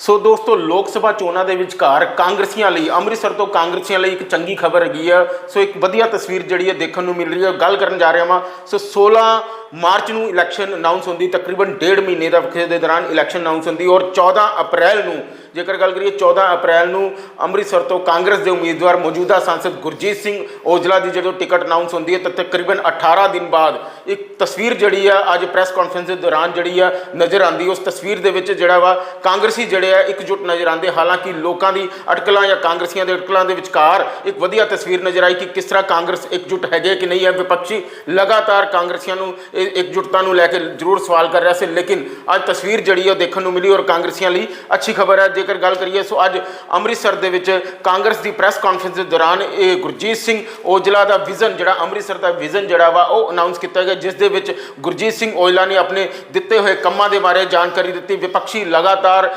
ਸੋ ਦੋਸਤੋ, ਲੋਕ ਸਭਾ ਚੋਣਾਂ ਦੇ ਵਿਚਕਾਰ ਕਾਂਗਰਸੀਆਂ ਲਈ, ਅੰਮ੍ਰਿਤਸਰ ਤੋਂ ਕਾਂਗਰਸੀਆਂ ਲਈ ਇੱਕ ਚੰਗੀ ਖਬਰ ਹੈਗੀ ਆ। ਸੋ ਇੱਕ ਵਧੀਆ ਤਸਵੀਰ ਜਿਹੜੀ ਹੈ ਦੇਖਣ ਨੂੰ ਮਿਲ ਰਹੀ ਹੈ ਗੱਲ ਕਰਨ ਜਾ ਰਿਹਾ ਹਾਂ ਸੋ 16 ਮਾਰਚ ਨੂੰ ਇਲੈਕਸ਼ਨ ਅਨਾਉਂਸ ਹੁੰਦੀ, ਤਕਰੀਬਨ ਡੇਢ ਮਹੀਨੇ ਦਾ ਵਕਤ ਦੇ ਦੌਰਾਨ ਇਲੈਕਸ਼ਨ ਅਨਾਉਂਸ ਹੁੰਦੀ ਔਰ 14 ਅਪ੍ਰੈਲ ਨੂੰ ਜੇਕਰ ਗੱਲ ਕਰੀਏ 14 ਅਪ੍ਰੈਲ ਨੂੰ ਅੰਮ੍ਰਿਤਸਰ ਤੋਂ ਕਾਂਗਰਸ ਦੇ ਉਮੀਦਵਾਰ ਮੌਜੂਦਾ ਸਾਂਸਦ ਗੁਰਜੀਤ ਸਿੰਘ ਔਜਲਾ ਦੀ ਜਦੋਂ ਟਿਕਟ ਅਨਾਉਂਸ ਹੁੰਦੀ ਹੈ, ਤਾਂ ਤਕਰੀਬਨ 18 ਦਿਨ ਬਾਅਦ ਇੱਕ ਤਸਵੀਰ ਜਿਹੜੀ ਆ, ਅੱਜ ਪ੍ਰੈਸ ਕਾਨਫਰੰਸ ਦੇ ਦੌਰਾਨ ਜਿਹੜੀ ਆ, ਨਜ਼ਰ ਆਂਦੀ ਉਸ ਤਸਵੀਰ ਦੇ ਵਿੱਚ ਜਿਹੜਾ ਵਾ, ਕਾਂਗਰਸੀ ਜਿਹੜੇ ਆ, ਇਕਜੁੱਟ ਨਜ਼ਰ ਆਂਦੇ ਹਾਲਾਂਕਿ ਲੋਕਾਂ ਦੀ ਅਟਕਲਾਂ ਜਾਂ ਕਾਂਗਰਸੀਆਂ ਦੇ ਅਟਕਲਾਂ ਦੇ ਵਿਚਕਾਰ ਇੱਕ ਵਧੀਆ ਤਸਵੀਰ ਨਜ਼ਰ ਆਈ ਕਿ ਕਿਸ ਤਰ੍ਹਾਂ ਕਾਂਗਰਸ ਇਕਜੁੱਟ ਹੈਗੇ ਕਿ ਨਹੀਂ ਹੈ। ਵਿਪਕਸ਼ੀ ਲਗਾਤਾਰ ਕਾਂਗਰਸੀਆਂ ਨੂੰ ਇਹ ਇਕਜੁੱਟਤਾ ਨੂੰ ਲੈ ਕੇ ਜ਼ਰੂਰ ਸਵਾਲ ਕਰ ਰਿਹਾ ਸੀ, ਲੇਕਿਨ ਅੱਜ ਤਸਵੀਰ ਜਿਹੜੀ ਆ ਉਹ ਦੇਖਣ ਨੂੰ ਮਿਲੀ ਔਰ ਕਾਂਗਰਸੀਆਂ ਲਈ ਅੱਛੀ ਖਬਰ ਹੈ। ਜੇਕਰ ਗੱਲ ਕਰੀਏ, ਸੋ ਅੱਜ ਅੰਮ੍ਰਿਤਸਰ ਦੇ ਵਿੱਚ ਕਾਂਗਰਸ ਦੀ ਪ੍ਰੈਸ ਕਾਨਫਰੰਸ ਦੇ ਦੌਰਾਨ ਇਹ ਗੁਰਜੀਤ ਸਿੰਘ ਔਜਲਾ ਦਾ ਵਿਜ਼ਨ ਜਿਹੜਾ, ਅੰਮ੍ਰਿਤਸਰ ਦਾ ਵਿਜ਼ਨ ਜਿਹੜਾ ਵਾ, ਉਹ ਅਨਾਉਂਸ ਕੀਤਾ ਗਿਆ, ਜਿਸ ਦੇ ਵਿੱਚ ਗੁਰਜੀਤ ਸਿੰਘ ਔਜਲਾ ਨੇ ਆਪਣੇ ਦਿੱਤੇ ਹੋਏ ਕੰਮਾਂ ਦੇ ਬਾਰੇ ਜਾਣਕਾਰੀ ਦਿੱਤੀ। ਵਿਪਕਸ਼ੀ ਲਗਾਤਾਰ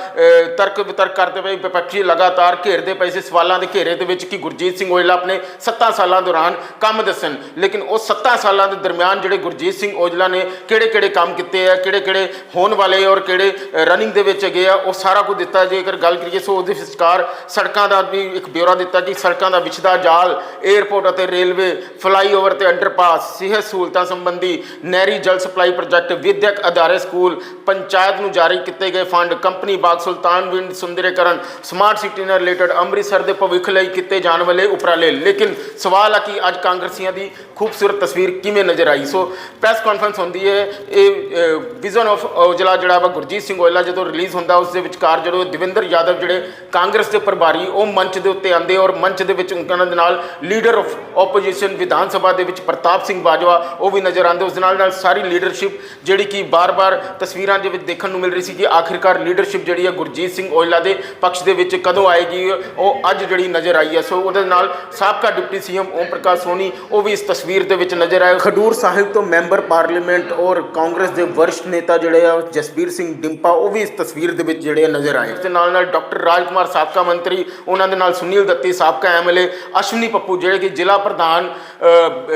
ਤਰਕ ਵਿਤਰਕ ਕਰਦੇ ਪਏ, ਵਿਪਕਸ਼ੀ ਲਗਾਤਾਰ ਘੇਰਦੇ ਪਏ ਸੀ, ਸਵਾਲਾਂ ਦੇ ਘੇਰੇ ਦੇ ਵਿੱਚ ਕਿ ਗੁਰਜੀਤ ਸਿੰਘ ਔਜਲਾ ਆਪਣੇ 7 ਸਾਲਾਂ ਦੌਰਾਨ ਕੰਮ ਦੱਸਣ। ਲੇਕਿਨ ਉਹ 7 ਸਾਲਾਂ ਦੇ ਦਰਮਿਆਨ ਜਿਹੜੇ ਗੁਰਜੀਤ ਸਿੰਘ ਔਜਲਾ ਨੇ ਕਿਹੜੇ ਕਿਹੜੇ ਕੰਮ ਕੀਤੇ ਆ ਕਿਹੜੇ ਕਿਹੜੇ ਹੋਣ ਵਾਲੇ ਔਰ ਕਿਹੜੇ ਰਨਿੰਗ ਦੇ ਵਿੱਚ ਹੈਗੇ ਆ, ਉਹ ਸਾਰਾ ਕੁਝ ਦਿੱਤਾ। ਜੇਕਰ ਗੱਲ ਕਰੀਏ, ਸੋ ਉਹਦੇ ਵਿਚਕਾਰ ਸੜਕਾਂ ਦਾ ਵੀ ਇੱਕ ਬਿਊਰਾ ਦਿੱਤਾ ਕਿ ਸੜਕਾਂ ਦਾ ਵਿਛਦਾ ਜਾਲ 에ਅਰਪੋਰਟ ਅਤੇ ਰੇਲਵੇ ਫਲਾਈਓਵਰ ਤੇ ਅੰਡਰਪਾਸ ਸਿਹਤ ਸਹੂਲਤਾਂ ਸੰਬੰਧੀ ਨਹਿਰੀ ਜਲ ਸਪਲਾਈ ਪ੍ਰੋਜੈਕਟ ਵਿਦਿਅਕ ਅਦਾਰੇ ਸਕੂਲ, ਪੰਚਾਇਤ ਨੂੰ ਜਾਰੀ ਕੀਤੇ ਗਏ ਫੰਡ, ਕੰਪਨੀ ਬਾਗ ਸੁਲਤਾਨਵਿੰਡ ਸੁੰਦਰੀਕਰਨ ਸਮਾਰਟ ਸਿਟੀ ਨਾਲ ਰਿਲੇਟਡ ਅੰਮ੍ਰਿਤਸਰ ਦੇ ਭਵਿੱਖ ਲਈ ਕੀਤੇ ਜਾਣ ਵਾਲੇ ਉਪਰਾਲੇ। ਲੇਕਿਨ ਸਵਾਲ ਆ ਕਿ ਅੱਜ ਕਾਂਗਰਸੀਆਂ ਦੀ ਖੂਬਸੂਰਤ ਤਸਵੀਰ ਕਿਵੇਂ ਨਜ਼ਰ ਆਈ? ਸੋ ਪ੍ਰੈਸ ਕਾਨਫਰੰਸ ਹੁੰਦੀ ਹੈ ਇਹ ਵਿਜ਼ਨ ਆਫ ਔਜਲਾ ਜਿਹੜਾ ਵਾ ਗੁਰਜੀਤ ਸਿੰਘ ਔਜਲਾ ਜਦੋਂ ਰਿਲੀਜ਼ ਹੁੰਦਾ, ਉਸ ਦੇ ਵਿਚਕਾਰ ਜਦੋਂ ਦਵਿੰਦਰ ਯਾਦਵ ਜਿਹੜੇ ਕਾਂਗਰਸ ਦੇ ਪ੍ਰਭਾਰੀ, ਉਹ ਮੰਚ ਦੇ ਉੱਤੇ ਆਂਦੇ ਔਰ ਮੰਚ ਦੇ ਵਿੱਚ ਉਹਨਾਂ ਦੇ ਨਾਲ leader of opposition Vidhan Sabha ਦੇ ਵਿੱਚ ਪ੍ਰਤਾਪ ਸਿੰਘ ਬਾਜਵਾ, ਉਹ ਵੀ ਨਜ਼ਰ ਆਉਂਦੇ ਉਸ ਨਾਲ ਨਾਲ ਸਾਰੀ ਲੀਡਰਸ਼ਿਪ ਜਿਹੜੀ ਕਿ ਬਾਰ-ਬਾਰ ਤਸਵੀਰਾਂ ਦੇ ਵਿੱਚ ਦੇਖਣ ਨੂੰ ਮਿਲ ਰਹੀ ਸੀ ਕਿ ਆਖਿਰਕਾਰ ਲੀਡਰਸ਼ਿਪ ਜਿਹੜੀ ਹੈ ਗੁਰਜੀਤ ਸਿੰਘ ਔਜਲਾ ਦੇ ਪੱਖ ਦੇ ਵਿੱਚ ਕਦੋਂ ਆਏਗੀ, ਉਹ ਅੱਜ ਜਿਹੜੀ ਨਜ਼ਰ ਆਈ ਹੈ ਸੋ ਉਹਦੇ ਨਾਲ ਸਾਬਕਾ ਡਿਪਟੀ ਸੀਐਮ ਓਮ ਪ੍ਰਕਾਸ਼ ਸੋਨੀ, ਉਹ ਵੀ ਇਸ ਤਸਵੀਰ ਦੇ ਵਿੱਚ ਨਜ਼ਰ ਆਏ। ਖਡੂਰ ਸਾਹਿਬ ਤੋਂ ਮੈਂਬਰ ਪਾਰਲੀਮੈਂਟ ਔਰ ਕਾਂਗਰਸ ਦੇ ਵਰਿਸ਼ਠ ਨੇਤਾ ਜਿਹੜੇ ਆ, ਜਸਬੀਰ ਸਿੰਘ ਡਿੰਪਾ, ਉਹ ਵੀ ਇਸ ਤਸਵੀਰ ਦੇ ਵਿੱਚ ਜਿਹੜੇ ਆ ਨਜ਼ਰ ਆਏ। ਇਸ ਨਾਲ ਨਾਲ ਡਾਕਟਰ ਰਾਜਕੁਮਾਰ ਸਾਬਕਾ ਮੰਤਰੀ, ਉਹਨਾਂ ਦੇ ਨਾਲ ਸੁਨੀਲ ਦੱਤੀ ਸਾਬਕਾ ਐਮਐਲਏ ਅਸ਼ਵਨੀ ਪੱਪੂ ਜਿਹੜੇ ਕਿ ਜ਼ਿਲ੍ਹਾ ਪ੍ਰਧਾਨ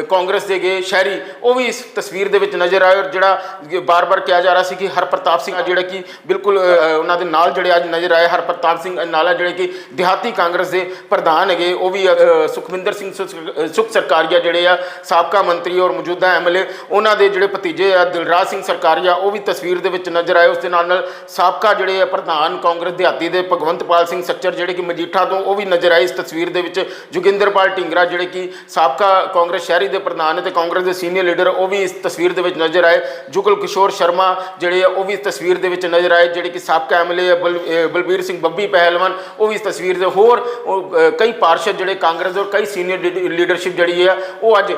ਕਾਂਗਰਸ ਦੇ ਗਏ, ਸ਼ਹਿਰੀ, ਉਹ ਵੀ ਇਸ ਤਸਵੀਰ ਦੇ ਵਿੱਚ ਨਜ਼ਰ ਆਏ ਔਰ ਜਿਹੜਾ ਬਾਰ-ਬਾਰ ਕਿਹਾ ਜਾ ਰਿਹਾ ਸੀ ਕਿ ਹਰਪ੍ਰਤਾਪ ਸਿੰਘ ਆ ਜਿਹੜਾ ਕਿ ਬਿਲਕੁਲ ਉਹਨਾਂ ਦੇ ਨਾਲ ਜਿਹੜੇ ਅੱਜ ਨਜ਼ਰ ਆਏ, ਹਰਪ੍ਰਤਾਪ ਸਿੰਘ ਨਾਲਾ ਜਿਹੜੇ ਕਿ ਦਿਹਾਤੀ ਕਾਂਗਰਸ ਦੇ ਪ੍ਰਧਾਨ ਹੈਗੇ, ਉਹ ਵੀ ਸੁਖਵਿੰਦਰ ਸਿੰਘ ਸੁ- ਸੁਖ ਸਰਕਾਰੀਆ ਜਿਹੜੇ ਆ, ਸਾਬਕਾ ਮੰਤਰੀ ਔਰ ਮੌਜੂਦਾ ਐਮਐਲਏ ਉਹਨਾਂ ਦੇ ਜਿਹੜੇ ਭਤੀਜੇ ਆ, ਦਿਲਰਾਜ ਸਿੰਘ ਸਰਕਾਰੀਆ, ਉਹ ਵੀ ਤਸਵੀਰ ਦੇ ਵਿੱਚ ਨਜ਼ਰ ਆਏ, ਉਸ ਦੇ ਨਾਲ ਨਾਲ ਸਾਬਕਾ ਜਿਹੜੇ ਆ ਪ੍ਰਧਾਨ ਕਾਂਗਰਸ ਦਿਹਾਤੀ ਦੇ ਭਗਵੰਤਪਾਲ ਸਿੰਘ ਸੱਚਰ ਜਿਹੜੇ ਕਿ ਮਜੀਠਾ ਤੋਂ ਉਹ ਵੀ ਨਜ਼ਰ ਆਏ ਇਸ ਤਸਵੀਰ ਦੇ ਵਿੱਚ। ਜੋਗਿੰਦਰਪਾਲ ਢਿੰਗਰਾ ਜਿਹੜੇ ਕਿ ਸਾਬਕਾ ਕਾਂਗਰਸ ਸ਼ਹਿਰੀ ਦੇ ਪ੍ਰਧਾਨ ਨੇ ਤੇ ਕਾਂਗਰਸ ਦੇ ਸੀਨੀਅਰ ਲੀਡਰ ਉਹ ਵੀ ਇਸ ਤਸਵੀਰ ਦੇ ਵਿੱਚ ਨਜ਼ਰ ਆਏ। ਜੁਗਲ ਕਿਸ਼ੋਰ ਸ਼ਰਮਾ ਜਿਹੜੇ ਆ ਉਹ ਵੀ ਇਸ ਤਸਵੀਰ ਦੇ ਵਿੱਚ ਨਜ਼ਰ ਆਏ ਜਿਹੜੇ ਕਿ ਸਾਬਕਾ ਐਮਐਲਏ ਬਲਬੀਰ ਸਿੰਘ ਬੱਬੀ ਪਹਿਲਵਾਨ ਉਹ ਵੀ ਇਸ ਤਸਵੀਰ ਦੇ ਹੋਰ ਉਹ, ਕਈ ਪਾਰਸ਼ਦ ਜਿਹੜੇ ਕਾਂਗਰਸ ਦੇ ਔਰ ਕਈ ਸੀਨੀਅਰ ਲੀਡਰਸ਼ਿਪ ਜਿਹੜੀ ਹੈ ਉਹ ਅੱਜ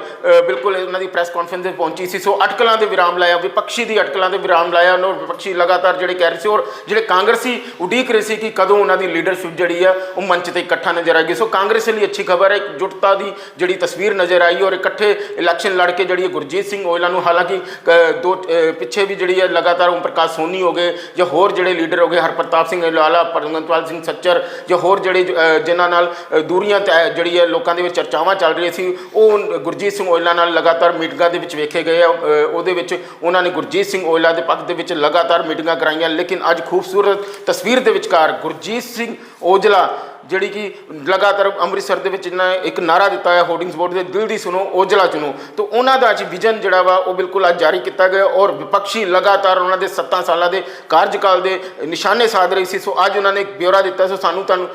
ਬਿਲਕੁਲ ਉਹਨਾਂ ਦੀ ਪ੍ਰੈਸ ਕਾਨਫਰੰਸ ਤੇ ਪਹੁੰਚੀ ਸੀ। ਸੋ ਅਟਕਲਾਂ ਦੇ ਵਿਰਾਮ ਲਾਇਆ ਵਿਪਕਸ਼ੀ ਦੀ ਅਟਕਲਾਂ ਦੇ ਵਿਰਾਮ ਲਾਇਆ ਉਹਨਾਂ ਵਿਪਕਸ਼ੀ ਲਗਾਤਾਰ ਜਿਹੜੇ ਕਹਿ ਰਹੇ ਸੀ ਔਰ ਜਿਹੜੇ ਕਾਂਗਰਸੀ ਉਡੀਕ ਰਹੇ ਸੀ ਕਿ ਕਦੋਂ ਉਹਨਾਂ ਦੀ ਲੀਡਰਸ਼ਿਪ ਜਿਹੜੀ ਆ ਉਹ ਮੰਚ ਤੇ ਇਕੱਠਾ ਨਜ਼ਰ ਆਏਗੀ। ਸੋ ਕਾਂਗਰਸ ਲਈ ਅੱਛੀ ਖਬਰ ਹੈ ਇੱਕ ਜੁਟਤਾ ਦੀ ਜਿਹੜੀ ਤਸਵੀਰ ਨਜ਼ਰ ਆਈ ਔਰ ਇਕੱਠੇ ਇਲੈਕਸ਼ਨ ਲੜ ਕੇ ਜਿਹੜੀ ਹੈ ਗੁਰਜੀਤ ਸਿੰਘ ਔਜਲਾ ਨੂੰ ਹਾਲਾਂਕਿ ਦੋ ਪਿੱਛੇ ਵੀ ਜਿਹੜੀ ਹੈ ਲਗਾਤਾਰ ਓਮ ਪ੍ਰਕਾਸ਼ ਸੋਨੀ ਹੋ ਗਏ ਜਾਂ ਹੋਰ ਜਿਹੜੇ ਲੀਡਰ ਹੋ ਗਏ ਹਰਪ੍ਰਤਾਪ ਸਿੰਘ ਲਾਲਾ ਭਗਵੰਤਪਾਲ ਸਿੰਘ ਸੱਚਰ ਜਾਂ ਹੋਰ ਜਿਹੜੇ ਅ, ਜਿਨ੍ਹਾਂ ਨਾਲ ਦੂਰੀਆਂ ਤੈਅ ਜਿਹੜੀ ਹੈ ਲੋਕਾਂ ਦੇ ਵਿੱਚ ਚਰਚਾਵਾਂ ਚੱਲ ਰਹੀਆਂ ਸੀ ਉਹ ਗੁਰਜੀਤ ਸਿੰਘ ਔਜਲਾ ਨਾਲ ਲਗਾਤਾਰ ਮੀਟਿੰਗਾਂ ਦੇ ਵਿੱਚ ਵੇਖੇ ਗਏ ਆ ਉਹਦੇ ਵਿੱਚ ਉਹਨਾਂ ਨੇ ਗੁਰਜੀਤ ਸਿੰਘ ਔਜਲਾ ਦੇ ਪੱਖ ਦੇ ਵਿੱਚ ਲਗਾਤਾਰ ਮੀਟਿੰਗਾਂ ਕਰਾਈਆਂ। ਲੇਕਿਨ ਅੱਜ ਖੂਬਸੂਰਤ ਤਸਵੀਰ ਦੇ ਵਿਚਕਾਰ ਗੁਰਜੀਤ ਸਿੰਘ ਔਜਲਾ ਜਿਹੜੀ ਕਿ ਲਗਾਤਾਰ ਅੰਮ੍ਰਿਤਸਰ ਦੇ ਵਿੱਚ ਇਹਨਾਂ ਇੱਕ ਨਾਰਾ ਦਿੱਤਾ ਹੈ ਹੋਰਡਿੰਗਸ ਬੋਰਡ ਦੇ ਦਿਲ ਦੀ ਸੁਣੋ, ਔਜਲਾ ਚੁਣੋ। ਤੋਂ ਉਹਨਾਂ ਦਾ ਅੱਜ ਵਿਜ਼ਨ ਜਿਹੜਾ ਵਾ, ਉਹ ਬਿਲਕੁਲ ਅੱਜ ਜਾਰੀ ਕੀਤਾ ਗਿਆ ਔਰ ਵਿਪਕਸ਼ੀ ਲਗਾਤਾਰ ਉਹਨਾਂ ਦੇ 7 ਸਾਲਾਂ ਦੇ ਕਾਰਜਕਾਲ ਦੇ ਨਿਸ਼ਾਨੇ ਸਾਧ ਰਹੀ ਸੀ। ਸੋ ਅੱਜ ਉਹਨਾਂ ਨੇ ਇੱਕ ਬਿਊਰਾ ਦਿੱਤਾ ਸੋ ਸਾਨੂੰ ਤੁਹਾਨੂੰ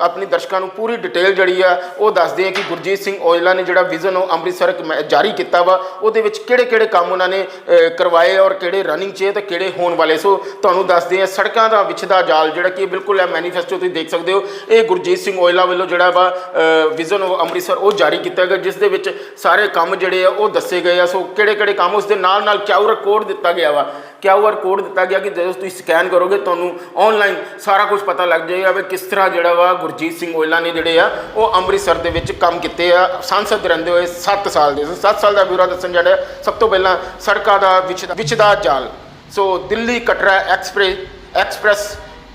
ਆਪਣੇ ਦਰਸ਼ਕਾਂ ਨੂੰ ਪੂਰੀ ਡਿਟੇਲ ਜਿਹੜੀ ਆ, ਉਹ ਦੱਸਦੇ ਆ ਕਿ ਗੁਰਜੀਤ ਸਿੰਘ ਔਜਲਾ ਨੇ ਜਿਹੜਾ ਵਿਜ਼ਨ ਉਹ ਅੰਮ੍ਰਿਤਸਰ ਇੱਕ ਮੈਂ- ਜਾਰੀ ਕੀਤਾ ਵਾ, ਉਹਦੇ ਵਿੱਚ ਕਿਹੜੇ ਕਿਹੜੇ ਕੰਮ ਉਹਨਾਂ ਨੇ ਕਰਵਾਏ ਔਰ ਕਿਹੜੇ ਰਨਿੰਗ 'ਚ ਹੈ ਤੇ ਕਿਹੜੇ ਹੋਣ ਵਾਲੇ। ਸੋ ਤੁਹਾਨੂੰ ਦੱਸਦੇ ਆ ਸੜਕਾਂ ਦਾ ਵਿਛਦਾ ਜਾਲ ਜਿਹੜਾ ਕਿ ਬਿਲਕੁਲ ਹੈ ਮੈਨੀਫੈਸਟੋ ਤੁਸੀਂ ਦੇਖ ਸਕਦੇ ਹੋ। ਇਹ ਗੁਰਜੀਤ ਸਿੰਘ ਔਜਲਾ ਵੱਲੋਂ ਜਿਹੜਾ ਵਾ ਵਿਜ਼ਨ ਆਫ ਅੰਮ੍ਰਿਤਸਰ ਉਹ ਜਾਰੀ ਕੀਤਾ ਗਿਆ, ਜਿਸ ਦੇ ਵਿੱਚ ਸਾਰੇ ਕੰਮ ਜਿਹੜੇ ਆ ਉਹ ਦੱਸੇ ਗਏ ਆ। ਸੋ ਕਿਹੜੇ ਕਿਹੜੇ ਕੰਮ ਉਸ ਦੇ ਨਾਲ ਨਾਲ ਕਿਊਆਰ ਕੋਡ ਦਿੱਤਾ ਗਿਆ ਵਾ? ਕਿਊਆਰ ਕੋਡ ਦਿੱਤਾ ਗਿਆ ਕਿ ਜਦੋਂ ਤੁਸੀਂ ਸਕੈਨ ਕਰੋਗੇ ਤੁਹਾਨੂੰ ਆਨਲਾਈਨ ਸਾਰਾ ਕੁਝ ਪਤਾ ਲੱਗ ਜਾਏਗਾ ਵੀ ਕਿਸ ਤਰ੍ਹਾਂ ਜਿਹੜਾ ਵਾ ਗੁਰਜੀਤ ਸਿੰਘ ਔਜਲਾ ਨੇ ਜਿਹੜੇ ਆ, ਉਹ ਅੰਮ੍ਰਿਤਸਰ ਦੇ ਵਿੱਚ ਕੰਮ ਕੀਤੇ ਆ। ਸੰਸਦ ਰਹਿੰਦੇ ਹੋਏ 7 ਸਾਲ ਦੇ। 7 ਸਾਲ ਦਾ ਬਿਊਰਾ ਦੱਸਣ ਜਿਹੜਾ ਸਭ ਤੋਂ ਪਹਿਲਾਂ ਸੜਕਾਂ ਦਾ ਵਿਛਦਾ ਵਿਛਦਾ ਜਾਲ। So Delhi Katra express express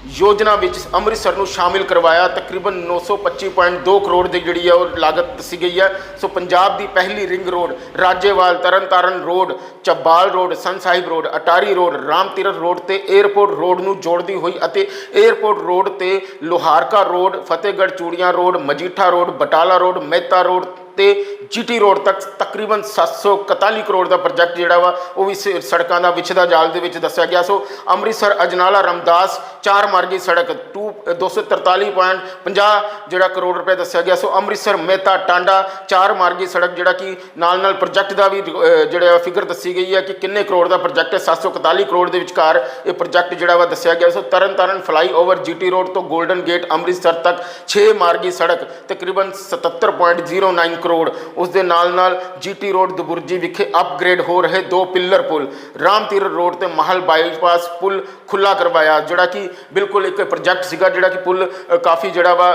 ਯੋਜਨਾ ਵਿੱਚ ਅੰਮ੍ਰਿਤਸਰ ਨੂੰ ਸ਼ਾਮਿਲ ਕਰਵਾਇਆ। ਤਕਰੀਬਨ 925.2 ਕਰੋੜ ਦੀ ਜਿਹੜੀ ਹੈ ਉਹ ਲਾਗਤ ਦੱਸੀ ਗਈ ਹੈ ਸੋ ਪੰਜਾਬ ਦੀ ਪਹਿਲੀ ring road, Rajewal, Tarn Taran road Chabbal road Sant Sahib road, Attari road Ram Tirath road ਤੇ 에ਅਰਪੋਰਟ ਰੋਡ ਨੂੰ ਜੋੜਦੀ ਹੋਈ ਅਤੇ 에ਅਰਪੋਰਟ ਰੋਡ ਤੇ Loharka road, Fatehgarh Churian road, Majitha road, Batala road, Mehta road ਤੇ GT road ਤੱਕ ਤਕਰੀਬਨ 741 ਕਰੋੜ ਦਾ project ਜਿਹੜਾ ਵਾ ਉਹ ਵੀ ਸੜਕਾਂ ਦਾ ਵਿਛਦਾ ਜਾਲ ਦੇ ਵਿੱਚ ਦੱਸਿਆ ਗਿਆ। ਸੋ ਅੰਮ੍ਰਿਤਸਰ ਅਜਨਾਲਾ ਰਮਦਾਸ ਚਾਰ ਮਾਰਗੀ ਸੜਕ 2 243.50 ਜਿਹੜਾ ਕਰੋੜ ਰੁਪਏ ਦੱਸਿਆ ਗਿਆ। ਸੋ ਅੰਮ੍ਰਿਤਸਰ ਮਹਿਤਾ ਟਾਂਡਾ ਚਾਰ ਮਾਰਗੀ ਸੜਕ ਜਿਹੜਾ ਕਿ ਨਾਲ ਨਾਲ ਪ੍ਰੋਜੈਕਟ ਦਾ ਵੀ ਅਹ, ਜਿਹੜਾ ਫਿਗਰ ਦੱਸੀ ਗਈ ਹੈ ਕਿ ਕਿੰਨੇ ਕਰੋੜ ਦਾ ਪ੍ਰੋਜੈਕਟ ਹੈ। 741 ਕਰੋੜ ਦੇ ਵਿਚਕਾਰ ਇਹ ਪ੍ਰੋਜੈਕਟ ਜਿਹੜਾ ਵਾ ਦੱਸਿਆ ਗਿਆ। So Tarn Taran flyover GT road ਤੋਂ 골ਡਨ ਗੇਟ ਅੰਮ੍ਰਿਤਸਰ ਤੱਕ 6 ਮਾਰਗੀ ਸੜਕ ਤਕਰੀਬਨ 77.09 ਕਰੋੜ। ਉਸ ਦੇ ਨਾਲ ਨਾਲ ਜੀਟੀ ਰੋਡ ਦਬੁਰਜੀ ਵਿਖੇ ਅਪਗ੍ਰੇਡ ਹੋ ਰਹੇ ਦੋ ਪਿੱਲਰ ਪੁਲ। ਰਾਮ ਤੀਰਥ ਰੋਡ ਤੇ ਮਹਲ ਬਾਈਪਾਸ ਪੁਲ ਖੁੱਲਾ ਕਰਵਾਇਆ, ਜਿਹੜਾ ਕਿ ਬਿਲਕੁਲ ਇੱਕ ਪ੍ਰੋਜੈਕਟ ਸੀਗਾ, ਜਿਹੜਾ ਕਿ ਪੁਲ ਕਾਫੀ ਜਿਹੜਾ ਵਾ